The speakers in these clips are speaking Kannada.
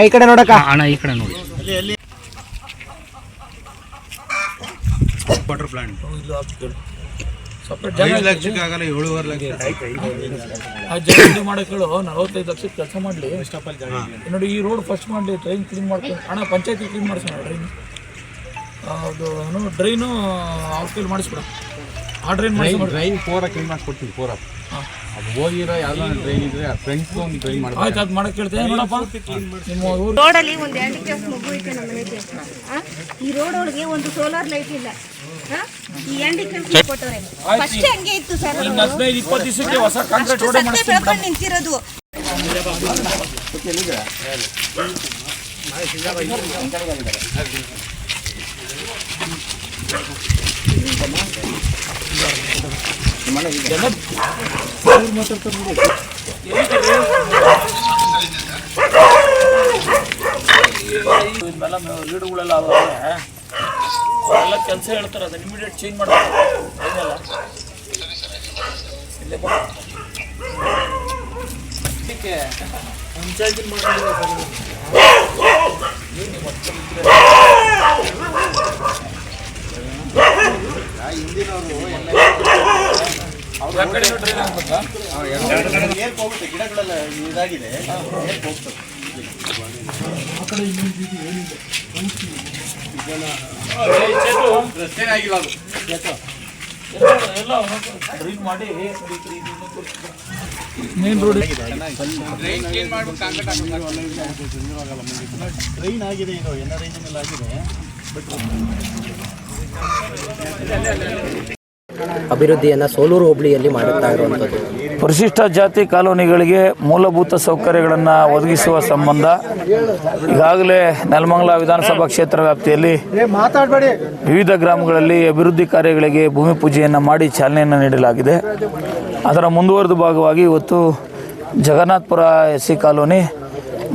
ಈ ಕಡೆ ನೋಡಕ ಅಣ್ಣ ಈ ಕಡೆ ನೋಡಿ. ಏಳುವರೆ ಇದು ಮಾಡಕ್ಕೆ ಹೇಳು ನಲವತ್ತೈದು ಲಕ್ಷದ ಕೆಲಸ ಮಾಡಲಿ. ನೋಡಿ ಈ ರೋಡ್ ಫಸ್ಟ್ ಮಾಡ್ಲಿ ಟ್ರೈನ್ ಕ್ಲೀನ್ ಮಾಡ್ತೀನಿ ಅಣ್ಣ ಪಂಚಾಯತಿ ಕ್ಲೀನ್ ಮಾಡಿಸೋಣ ಟ್ರೈನ್ ಅದು ಏನು ಡ್ರೈನು ಔಟ್ಫಿಲ್ ಮಾಡಿಸ್ಬಿಡ. ಆ ಡ್ರೈನ್ ಮಾಡಿಸಿ ಡ್ರೈನ್ ಪೂರ ಕ್ಲೀನ್ ಮಾಡಿಸ್ಕೊಡ್ತೀನಿ ಪೂರ ಅದು ಹೋಗಿರೋ ಯಾವ್ದೋ ಡ್ರೈನ್ ಇದ್ರೆ ಫ್ರೆಂಡ್ಸ್ ಒಂದು ಡ್ರೈನ್ ಮಾಡಿ ಆಯ್ತು ಅದು ಮಾಡಕ್ಕೆ ಹೇಳ್ತೇನೆ ನೋಡಪ್ಪ. ನಿಮ್ಮ ಊರು ರೋಡಲ್ಲಿ ಒಂದು ಹ್ಯಾಂಡಿಕ್ರಾಫ್ಟ್ ಮಗು ಐತೆ ನಮ್ಮ ಮನೆಗೆ. ಆ? ಈ ರೋಡ್ ಒಳಗೆ ಒಂದು ಸೋಲಾರ್ ಲೈಟ್ ಇಲ್ಲ. ಆ? ಈ ಹ್ಯಾಂಡಿಕ್ರಾಫ್ಟ್ ಕೊಟ್ಟವ್ರೆ. ಫಸ್ಟ್ ಹಂಗೆ ಇತ್ತು ಸರ್ ಇನ್ನು ಹದಿನೈದು ಇಪ್ಪತ್ತು ದಿವಸಕ್ಕೆ ಹೊಸ ಕಾಂಕ್ರೀಟ್ ಅಷ್ಟು ರೋಡೇ ಸತ್ಯ ಮಾಡಿಸ್ತೀನಿ ಬೆಳ್ಕೊಂಡು ನಿಂತಿರೋದು. ಇವೆಲ್ಲ ಲೀಡುಗಳೆಲ್ಲ ಅದಾವೆ ಎಲ್ಲ ಕೆಲಸ ಹೇಳ್ತಾರೆ ಅದನ್ನ ಇಮಿಡಿಯೇಟ್ ಚೇಂಜ್ ಮಾಡ್ತಾರೆ ಏನಿಲ್ಲ ಹೋಗುತ್ತೆ ಗಿಡಗಳೆಲ್ಲ ಇದಾಗಿದೆ. ಪಂಚಾಯತಿನ ಮಾಡ್ಕೊಂಡಿದ್ದಾರೆ ಸರ್ ಇದು. ಎಲ್ಲ ಡ್ರೈನ್ ಮಾಡಿ ಆಗಿದೆ ರೋಡ್ ಅಭಿವೃದ್ಧಿಯನ್ನ ಸೋಲೂರು ಹೋಬಳಿಯಲ್ಲಿ ಮಾಡುತ್ತಾ ಇರುವಂಥದ್ದು. ಪರಿಶಿಷ್ಟ ಜಾತಿ ಕಾಲೋನಿಗಳಿಗೆ ಮೂಲಭೂತ ಸೌಕರ್ಯಗಳನ್ನು ಒದಗಿಸುವ ಸಂಬಂಧ ಈಗಾಗಲೇ ನೆಲಮಂಗಲ ವಿಧಾನಸಭಾ ಕ್ಷೇತ್ರ ವ್ಯಾಪ್ತಿಯಲ್ಲಿ ವಿವಿಧ ಗ್ರಾಮಗಳಲ್ಲಿ ಅಭಿವೃದ್ಧಿ ಕಾರ್ಯಗಳಿಗೆ ಭೂಮಿ ಪೂಜೆಯನ್ನು ಮಾಡಿ ಚಾಲನೆಯನ್ನು ನೀಡಲಾಗಿದೆ. ಅದರ ಮುಂದುವರೆದ ಭಾಗವಾಗಿ ಇವತ್ತು ಜಗನ್ನಾಥಪುರ ಎಸ್ ಸಿ ಕಾಲೋನಿ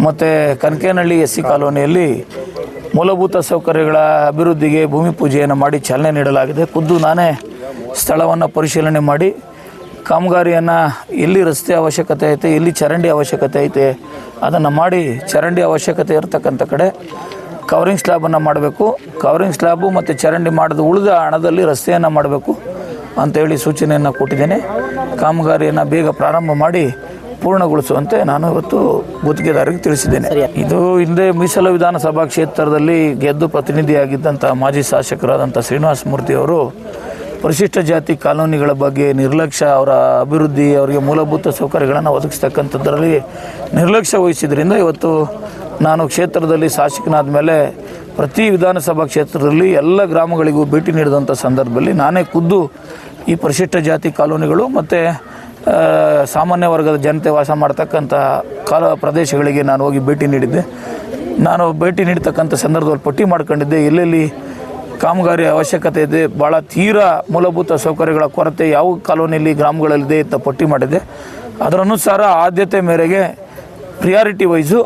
ಮತ್ತು ಕನಕೇನಹಳ್ಳಿ ಎಸ್ ಸಿ ಕಾಲೋನಿಯಲ್ಲಿ ಮೂಲಭೂತ ಸೌಕರ್ಯಗಳ ಅಭಿವೃದ್ಧಿಗೆ ಭೂಮಿ ಪೂಜೆಯನ್ನು ಮಾಡಿ ಚಾಲನೆ ನೀಡಲಾಗಿದೆ. ಖುದ್ದು ನಾನೇ ಸ್ಥಳವನ್ನು ಪರಿಶೀಲನೆ ಮಾಡಿ, ಕಾಮಗಾರಿಯನ್ನು ಎಲ್ಲಿ ರಸ್ತೆ ಅವಶ್ಯಕತೆ ಐತೆ, ಎಲ್ಲಿ ಚರಂಡಿ ಅವಶ್ಯಕತೆ ಐತೆ, ಅದನ್ನು ಮಾಡಿ ಚರಂಡಿ ಅವಶ್ಯಕತೆ ಇರತಕ್ಕಂಥ ಕಡೆ ಕವರಿಂಗ್ ಸ್ಲ್ಯಾಬನ್ನು ಮಾಡಬೇಕು. ಕವರಿಂಗ್ ಸ್ಲ್ಯಾಬು ಮತ್ತು ಚರಂಡಿ ಮಾಡಿದ ಉಳಿದ ಹಣದಲ್ಲಿ ರಸ್ತೆಯನ್ನು ಮಾಡಬೇಕು ಅಂತೇಳಿ ಸೂಚನೆಯನ್ನು ಕೊಟ್ಟಿದ್ದೇನೆ. ಕಾಮಗಾರಿಯನ್ನು ಬೇಗ ಪ್ರಾರಂಭ ಮಾಡಿ ಪೂರ್ಣಗೊಳಿಸುವಂತೆ ನಾನು ಇವತ್ತು ಗುತ್ತಿಗೆದಾರರಿಗೆ ತಿಳಿಸಿದ್ದೇನೆ. ಇದು ಹಿಂದೆ ಮೀಸಲು ವಿಧಾನಸಭಾ ಕ್ಷೇತ್ರದಲ್ಲಿ ಗೆದ್ದು ಪ್ರತಿನಿಧಿಯಾಗಿದ್ದಂಥ ಮಾಜಿ ಶಾಸಕರಾದಂಥ ಶ್ರೀನಿವಾಸ ಮೂರ್ತಿ ಅವರು ಪರಿಶಿಷ್ಟ ಜಾತಿ ಕಾಲೋನಿಗಳ ಬಗ್ಗೆ ನಿರ್ಲಕ್ಷ್ಯ ಅವರ ಅಭಿವೃದ್ಧಿ ಅವರಿಗೆ ಮೂಲಭೂತ ಸೌಕರ್ಯಗಳನ್ನು ಒದಗಿಸ್ತಕ್ಕಂಥದ್ರಲ್ಲಿ ನಿರ್ಲಕ್ಷ್ಯ ವಹಿಸಿದ್ರಿಂದ ಇವತ್ತು ನಾನು ಕ್ಷೇತ್ರದಲ್ಲಿ ಶಾಸಕನಾದ ಮೇಲೆ ಪ್ರತಿ ವಿಧಾನಸಭಾ ಕ್ಷೇತ್ರದಲ್ಲಿ ಎಲ್ಲ ಗ್ರಾಮಗಳಿಗೂ ಭೇಟಿ ನೀಡಿದಂಥ ಸಂದರ್ಭದಲ್ಲಿ ನಾನೇ ಖುದ್ದು ಈ ಪರಿಶಿಷ್ಟ ಜಾತಿ ಕಾಲೋನಿಗಳು ಮತ್ತು ಸಾಮಾನ್ಯ ವರ್ಗದ ಜನತೆ ವಾಸ ಮಾಡ್ತಕ್ಕಂಥ ಕಾಲ ಪ್ರದೇಶಗಳಿಗೆ ನಾನು ಹೋಗಿ ಭೇಟಿ ನೀಡಿದ್ದೆ. ನಾನು ಭೇಟಿ ನೀಡ್ತಕ್ಕಂಥ ಸಂದರ್ಭದಲ್ಲಿ ಪಟ್ಟಿ ಮಾಡ್ಕೊಂಡಿದ್ದೆ. ಎಲ್ಲೆಲ್ಲಿ ಕಾಮಗಾರಿ ಅವಶ್ಯಕತೆ ಇದೆ ಭಾಳ ತೀರಾ ಮೂಲಭೂತ ಸೌಕರ್ಯಗಳ ಕೊರತೆ ಯಾವ ಕಾಲೋನಿಯಲ್ಲಿ, ಗ್ರಾಮಗಳಲ್ಲಿದೆ ಅಂತ ಪಟ್ಟಿ ಮಾಡಿದೆ ಅದರ ಅನುಸಾರ ಆದ್ಯತೆ ಮೇರೆಗೆ ಪ್ರಿಯಾರಿಟಿ ವೈಸು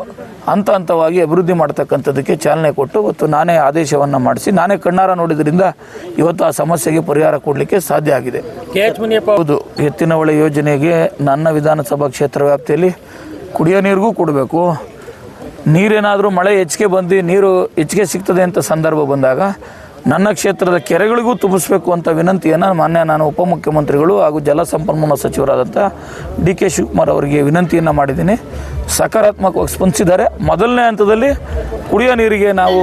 ಹಂತ ಹಂತವಾಗಿ ಅಭಿವೃದ್ಧಿ ಮಾಡ್ತಕ್ಕಂಥದ್ದಕ್ಕೆ ಚಾಲನೆ ಕೊಟ್ಟು ಇವತ್ತು ನಾನೇ ಆದೇಶವನ್ನು ಮಾಡಿಸಿ ನಾನೇ ಕಣ್ಣಾರ ನೋಡಿದ್ರಿಂದ ಇವತ್ತು ಆ ಸಮಸ್ಯೆಗೆ ಪರಿಹಾರ ಕೊಡಲಿಕ್ಕೆ ಸಾಧ್ಯ ಆಗಿದೆ. ಹೌದು ಎತ್ತಿನ ಹೊಳೆ ಯೋಜನೆಗೆ ನನ್ನ ವಿಧಾನಸಭಾ ಕ್ಷೇತ್ರ ವ್ಯಾಪ್ತಿಯಲ್ಲಿ ಕುಡಿಯೋ ನೀರಿಗೂ ಕೊಡಬೇಕು. ನೀರೇನಾದರೂ ಮಳೆ ಹೆಚ್ಚಿಗೆ ಬಂದು ನೀರು ಹೆಚ್ಚಿಗೆ ಸಿಗ್ತದೆ ಅಂತ ಸಂದರ್ಭ ಬಂದಾಗ ನನ್ನ ಕ್ಷೇತ್ರದ ಕೆರೆಗಳಿಗೂ ತುಂಬಿಸಬೇಕು ಅಂತ ವಿನಂತಿಯನ್ನು ಮಾನ್ಯ ನಾನು ಉಪಮುಖ್ಯಮಂತ್ರಿಗಳು ಹಾಗೂ ಜಲಸಂಪನ್ಮೂಲ ಸಚಿವರಾದಂಥ ಡಿ ಕೆ ಶಿವಕುಮಾರ್ ಅವರಿಗೆ ವಿನಂತಿಯನ್ನು ಮಾಡಿದ್ದೀನಿ. ಸಕಾರಾತ್ಮಕವಾಗಿ ಸ್ಪಂದಿಸಿದ್ದಾರೆ. ಮೊದಲನೇ ಹಂತದಲ್ಲಿ ಕುಡಿಯೋ ನೀರಿಗೆ ನಾವು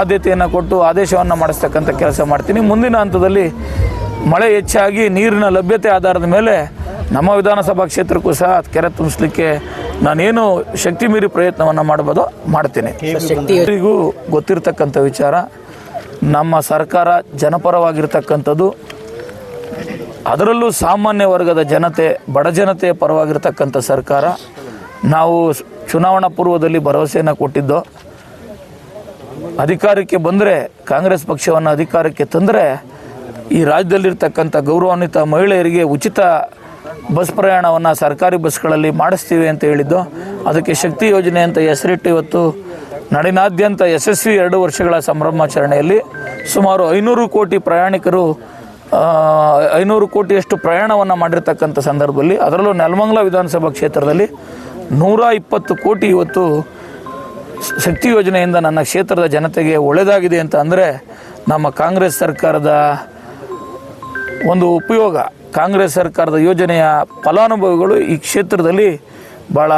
ಆದ್ಯತೆಯನ್ನು ಕೊಟ್ಟು ಆದೇಶವನ್ನು ಮಾಡಿಸ್ತಕ್ಕಂಥ ಕೆಲಸ ಮಾಡ್ತೀನಿ. ಮುಂದಿನ ಹಂತದಲ್ಲಿ ಮಳೆ ಹೆಚ್ಚಾಗಿ ನೀರಿನ ಲಭ್ಯತೆ ಆಧಾರದ ಮೇಲೆ ನಮ್ಮ ವಿಧಾನಸಭಾ ಕ್ಷೇತ್ರಕ್ಕೂ ಸಹ ಕೆರೆ ತುಂಬಿಸ್ಲಿಕ್ಕೆ ನಾನೇನು ಶಕ್ತಿ ಮೀರಿ ಪ್ರಯತ್ನವನ್ನು ಮಾಡ್ಬೋದೋ ಮಾಡ್ತೇನೆ. ಎಲ್ಲರಿಗೂ ಗೊತ್ತಿರತಕ್ಕಂಥ ವಿಚಾರ. ನಮ್ಮ ಸರ್ಕಾರ ಜನಪರವಾಗಿರ್ತಕ್ಕಂಥದ್ದು, ಅದರಲ್ಲೂ ಸಾಮಾನ್ಯ ವರ್ಗದ ಜನತೆ, ಬಡ ಜನತೆಯ ಪರವಾಗಿರ್ತಕ್ಕಂಥ ಸರ್ಕಾರ. ನಾವು ಚುನಾವಣಾ ಪೂರ್ವದಲ್ಲಿ ಭರವಸೆಯನ್ನು ಕೊಟ್ಟಿದ್ದೋ. ಅಧಿಕಾರಕ್ಕೆ ಬಂದರೆ, ಕಾಂಗ್ರೆಸ್ ಪಕ್ಷವನ್ನು ಅಧಿಕಾರಕ್ಕೆ ತಂದರೆ, ಈ ರಾಜ್ಯದಲ್ಲಿರ್ತಕ್ಕಂಥ ಗೌರವಾನ್ವಿತ ಮಹಿಳೆಯರಿಗೆ ಉಚಿತ ಬಸ್ ಪ್ರಯಾಣವನ್ನು ಸರ್ಕಾರಿ ಬಸ್ಗಳಲ್ಲಿ ಮಾಡಿಸ್ತೀವಿ ಅಂತ ಹೇಳಿದ್ದು. ಅದಕ್ಕೆ ಶಕ್ತಿ ಯೋಜನೆ ಅಂತ ಹೆಸರಿಟ್ಟು ಇವತ್ತು ನಾಡಿನಾದ್ಯಂತ ಯಶಸ್ವಿ ಎರಡು ವರ್ಷಗಳ ಸಂಭ್ರಮಾಚರಣೆಯಲ್ಲಿ ಸುಮಾರು ಐನೂರು ಕೋಟಿ ಪ್ರಯಾಣಿಕರು ಐನೂರು ಕೋಟಿಯಷ್ಟು ಪ್ರಯಾಣವನ್ನು ಮಾಡಿರ್ತಕ್ಕಂಥ ಸಂದರ್ಭದಲ್ಲಿ, ಅದರಲ್ಲೂ ನೆಲಮಂಗಲ ವಿಧಾನಸಭಾ ಕ್ಷೇತ್ರದಲ್ಲಿ ನೂರ ಇಪ್ಪತ್ತು ಕೋಟಿ ಇವತ್ತು ಶಕ್ತಿ ಯೋಜನೆಯಿಂದ ನನ್ನ ಕ್ಷೇತ್ರದ ಜನತೆಗೆ ಒಳ್ಳೆಯದಾಗಿದೆ ಅಂತ ಅಂದರೆ ನಮ್ಮ ಕಾಂಗ್ರೆಸ್ ಸರ್ಕಾರದ ಒಂದು ಉಪಯೋಗ. ಕಾಂಗ್ರೆಸ್ ಸರ್ಕಾರದ ಯೋಜನೆಯ ಫಲಾನುಭವಿಗಳು ಈ ಕ್ಷೇತ್ರದಲ್ಲಿ ಭಾಳ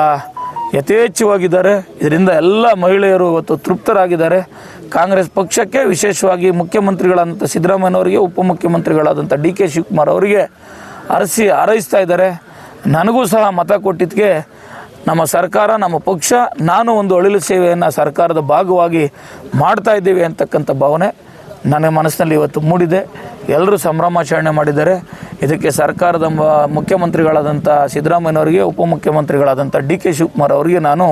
ಯಥೇಚ್ಛವಾಗಿದ್ದಾರೆ. ಇದರಿಂದ ಎಲ್ಲ ಮಹಿಳೆಯರು ಇವತ್ತು ತೃಪ್ತರಾಗಿದ್ದಾರೆ. ಕಾಂಗ್ರೆಸ್ ಪಕ್ಷಕ್ಕೆ ವಿಶೇಷವಾಗಿ ಮುಖ್ಯಮಂತ್ರಿಗಳಾದಂಥ ಸಿದ್ದರಾಮಯ್ಯನವರಿಗೆ ಉಪಮುಖ್ಯಮಂತ್ರಿಗಳಾದಂಥ ಡಿ ಕೆ ಶಿವಕುಮಾರ್ ಅವರಿಗೆ ಅರಸಿ ಹಾರೈಸ್ತಾ ಇದ್ದಾರೆ. ನನಗೂ ಸಹ ಮತ ಕೊಟ್ಟಿದ್ದಕ್ಕೆ ನಮ್ಮ ಸರ್ಕಾರ, ನಮ್ಮ ಪಕ್ಷ, ನಾನು ಒಂದು ಅಳಿಲು ಸೇವೆಯನ್ನು ಸರ್ಕಾರದ ಭಾಗವಾಗಿ ಮಾಡ್ತಾ ಇದ್ದೀವಿ ಅಂತಕ್ಕಂಥ ಭಾವನೆ ನನ್ನ ಮನಸ್ಸಿನಲ್ಲಿ ಇವತ್ತು ಮೂಡಿದೆ. ಎಲ್ಲರೂ ಸಂಭ್ರಮಾಚರಣೆ ಮಾಡಿದ್ದಾರೆ. ಇದಕ್ಕೆ ಸರ್ಕಾರದ ಮುಖ್ಯಮಂತ್ರಿಗಳಾದಂಥ ಸಿದ್ದರಾಮಯ್ಯನವರಿಗೆ ಉಪಮುಖ್ಯಮಂತ್ರಿಗಳಾದಂಥ ಡಿ ಕೆ ಶಿವಕುಮಾರ್ ಅವರಿಗೆ ನಾನು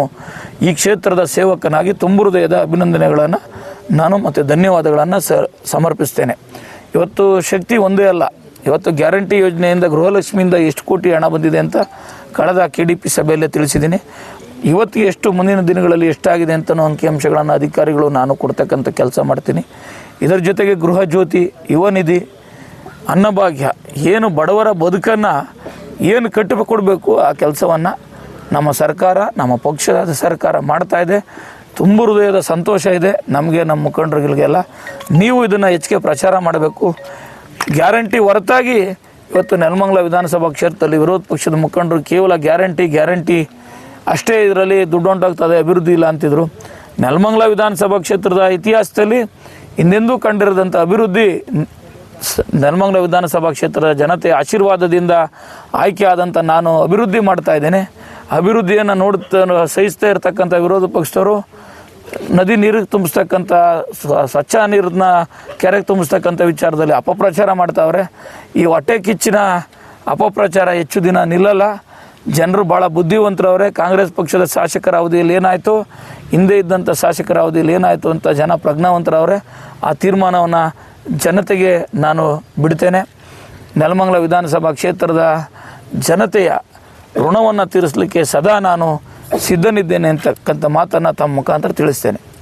ಈ ಕ್ಷೇತ್ರದ ಸೇವಕನಾಗಿ ತುಂಬು ಹೃದಯದ ಅಭಿನಂದನೆಗಳನ್ನು ನಾನು ಮತ್ತು ಧನ್ಯವಾದಗಳನ್ನು ಸಮರ್ಪಿಸ್ತೇನೆ. ಇವತ್ತು ಶಕ್ತಿ ಒಂದೇ ಅಲ್ಲ. ಇವತ್ತು ಗ್ಯಾರಂಟಿ ಯೋಜನೆಯಿಂದ ಗೃಹಲಕ್ಷ್ಮಿಯಿಂದ ಎಷ್ಟು ಕೋಟಿ ಹಣ ಬಂದಿದೆ ಅಂತ ಕಳೆದ ಕೆ ಡಿ ಪಿ ಸಭೆಯಲ್ಲೇ ತಿಳಿಸಿದ್ದೀನಿ. ಇವತ್ತಿಗೆ ಎಷ್ಟು ಮುಂದಿನ ದಿನಗಳಲ್ಲಿ ಎಷ್ಟಾಗಿದೆ ಅಂತಲೂ ಅಂಕಿಅಂಶಗಳನ್ನು ಅಧಿಕಾರಿಗಳು ನಾನು ಕೊಡ್ತಕ್ಕಂಥ ಕೆಲಸ ಮಾಡ್ತೀನಿ. ಇದರ ಜೊತೆಗೆ ಗೃಹ ಜ್ಯೋತಿ, ಯುವ ನಿಧಿ ಅನ್ನಭಾಗ್ಯ, ಏನು ಬಡವರ ಬದುಕನ್ನು ಏನು ಕಟ್ಟಿಕೊಡ್ಬೇಕು ಆ ಕೆಲಸವನ್ನು ನಮ್ಮ ಸರ್ಕಾರ, ನಮ್ಮ ಪಕ್ಷದ ಸರ್ಕಾರ ಮಾಡ್ತಾ ಇದೆ. ತುಂಬ ಹೃದಯದ ಸಂತೋಷ ಇದೆ ನಮಗೆ, ನಮ್ಮ ಮುಖಂಡರುಗಳಿಗೆಲ್ಲ. ನೀವು ಇದನ್ನು ಹೆಚ್ಚಿಗೆ ಪ್ರಚಾರ ಮಾಡಬೇಕು. ಗ್ಯಾರಂಟಿ ಹೊರತಾಗಿ ಇವತ್ತು ನೆಲಮಂಗಲ ವಿಧಾನಸಭಾ ಕ್ಷೇತ್ರದಲ್ಲಿ ವಿರೋಧ ಪಕ್ಷದ ಮುಖಂಡರು ಕೇವಲ ಗ್ಯಾರಂಟಿ ಗ್ಯಾರಂಟಿ ಅಷ್ಟೇ ಇದರಲ್ಲಿ ದುಡ್ಡು ಉಂಟಾಗ್ತದೆ, ಅಭಿವೃದ್ಧಿ ಇಲ್ಲ ಅಂತಿದ್ರು. ನೆಲಮಂಗಲ ವಿಧಾನಸಭಾ ಕ್ಷೇತ್ರದ ಇತಿಹಾಸದಲ್ಲಿ ಹಿಂದೆಂದೂ ಕಂಡಿರದಂಥ ಅಭಿವೃದ್ಧಿ ನೆಲಮಂಗಲ ವಿಧಾನಸಭಾ ಕ್ಷೇತ್ರದ ಜನತೆ ಆಶೀರ್ವಾದದಿಂದ ಆಯ್ಕೆ ಆದಂಥ ನಾನು ಅಭಿವೃದ್ಧಿ ಮಾಡ್ತಾ ಇದ್ದೇನೆ. ಅಭಿವೃದ್ಧಿಯನ್ನು ನೋಡುತ್ತ ಸಹಿಸ್ತಾ ಇರತಕ್ಕಂಥ ವಿರೋಧ ಪಕ್ಷದವರು, ನದಿ ನೀರಿಗೆ ತುಂಬಿಸ್ತಕ್ಕಂಥ ಸ್ವ- ಸ್ವಚ್ಛ ನೀರನ್ನ ಕೆರೆಗೆ ತುಂಬಿಸ್ತಕ್ಕಂಥ ವಿಚಾರದಲ್ಲಿ ಅಪಪ್ರಚಾರ ಮಾಡ್ತಾವ್ರೆ. ಈ ಹೊಟ್ಟೆ ಕಿಚ್ಚಿನ ಅಪಪ್ರಚಾರ ಹೆಚ್ಚು ದಿನ ನಿಲ್ಲಲ್ಲ. ಜನರು ಭಾಳ ಬುದ್ಧಿವಂತರವರೇ. ಕಾಂಗ್ರೆಸ್ ಪಕ್ಷದ ಶಾಸಕರ ಅವಧಿಯಲ್ಲಿ ಏನಾಯಿತು? ಹಿಂದೆ ಇದ್ದಂಥ ಶಾಸಕರ ಅವಧಿಯಲ್ಲಿ ಏನಾಯಿತು ಅಂತ ಜನ ಪ್ರಜ್ಞಾವಂತರವರೇ. ಆ ತೀರ್ಮಾನವನ್ನು ಜನತೆಗೆ ನಾನು ಬಿಡ್ತೇನೆ. ನೆಲಮಂಗಲ ವಿಧಾನಸಭಾ ಕ್ಷೇತ್ರದ ಜನತೆಯ ಋಣವನ್ನು ತೀರಿಸಲಿಕ್ಕೆ ಸದಾ ನಾನು ಸಿದ್ಧನಿದ್ದೇನೆ ಅಂತಕ್ಕಂಥ ಮಾತನ್ನು ತಮ್ಮ ಮುಖಾಂತರ ತಿಳಿಸ್ತೇನೆ.